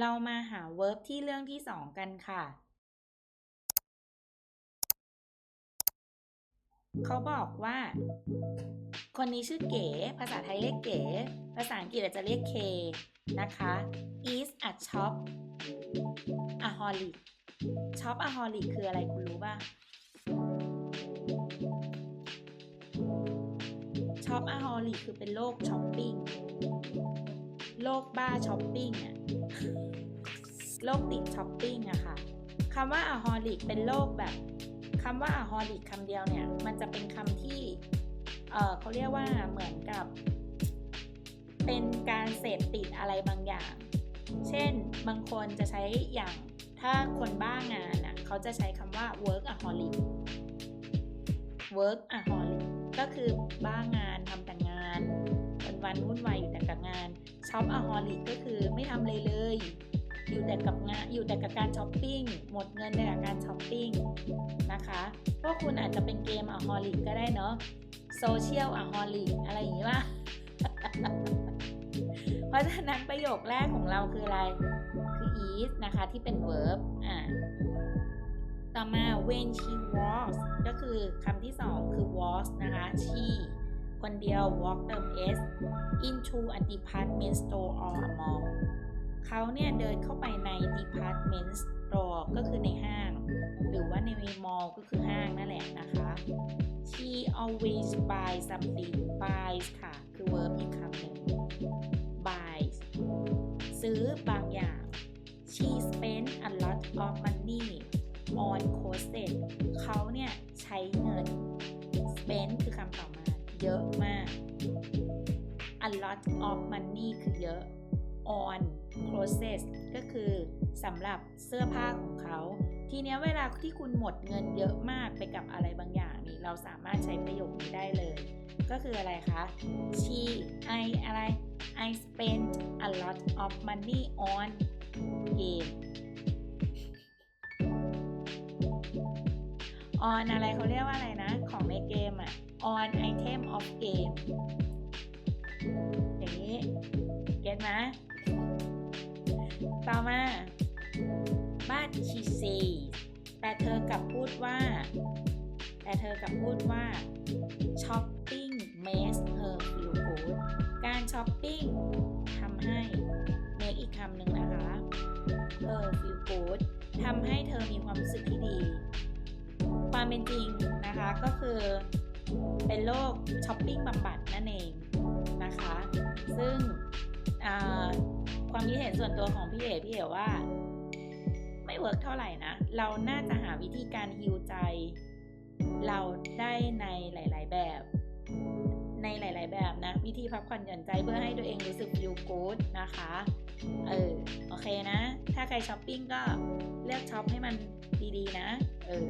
เรามาหา verb ที่เรื่องที่สองกันค่ะ เขาบอกว่า คนนี้ชื่อเก๋ ภาษาไทยเรียกเก๋ ภาษาอังกฤษอาจจะเรียกเคนะคะ is a shop a holic shop a holic คืออะไรคุณรู้ป่ะช็อปอะฮอลิกคือเป็นโลกช้อปปิ้ง โลกบ้าช้อปปิ้งอะโลกติดช้อปปิ้งอะค่ะคำว่าอะฮอลิกเป็นโลกแบบคำว่าอะฮอลิกคำเดียวเนี่ย มันจะเป็นคำที่เออเขาเรียกว่าเหมือนกับ เป็นการเสพติดอะไรบางอย่าง เช่นบางคนจะใช้อย่างถ้าคนบ้างานอะเขาจะใช้คำว่า workaholic workaholic ก็คือบ้างานทำแต่งานวันวันวุ่นวายอยู่แต่กับงาน ช็อปอะฮอลิกก็คือไม่ทำอะไรเลย อยู่แต่กับงานอยู่แต่กับการช้อปปิ้งหมดเงินในกับการช้อปปิ้งนะคะพวกคุณอาจจะเป็นเกมอะฮอลิกก็ได้เนาะโซเชียลอะฮอลิกอะไรอย่างนี้ว่าเพราะฉะนั้นประโยคแรกของเราคืออะไร คือ is นะคะที่เป็น verb อ่าต่อมา when she was ก็คือคำที่สองคือ was นะคะ she คนเดียว walk เติม s into a department store or a mall เขาเนี่ยเดินเข้าไปใน department store ก็คือในห้าง หรือว่าใน mall ก็คือห้างนั่นแหละนะคะ she always buy something buys ค่ะ คือ verb อีกคำหนึ่ง buys ซื้อบางอย่าง she spent a lot of money on clothes เขาเนี่ยใช้เงิน spend คือคำต่อมา เยอะมาก a lot of money คือเยอะ on clothes ก็คือสำหรับเสื้อผ้าของเขา ทีเนี้ยเวลาที่คุณหมดเงินเยอะมากไปกับอะไรบางอย่างนี่เราสามารถใช้ประโยคนี้ได้เลย ก็คืออะไรคะ she I อะไร I spent a lot of money on game on อะไรเขาเรียกว่าอะไรนะ on item of game อย่างนี้ เก็ตไหมต่อมา but she says แต่เธอกลับพูดว่า แต่เธอกลับพูดว่า shopping makes her feel good การช้อปปิ้งทำให้ make อีกคำหนึ่งนะคะ her feel good ทำให้เธอมีความรู้สึกที่ดี ความเป็นจริงนะคะก็คือ เป็นโรคช้อปปิ้งบำบัดนั่นเองนะคะ ซึ่งความคิดเห็นส่วนตัวของพี่เอ๋พี่เอ๋ว่า ไม่เวิร์กเท่าไหร่นะ เราน่าจะหาวิธีการฮิวใจ เราได้ในหลาย ๆ แบบ ในหลาย ๆ แบบนะ วิธีพักผ่อนหย่อนใจเพื่อให้ตัวเองรู้สึก feel good นะคะ เออโอเคนะ ถ้าใครช้อปปิ้งก็เลือกช็อปให้มันดี ๆ นะ เออ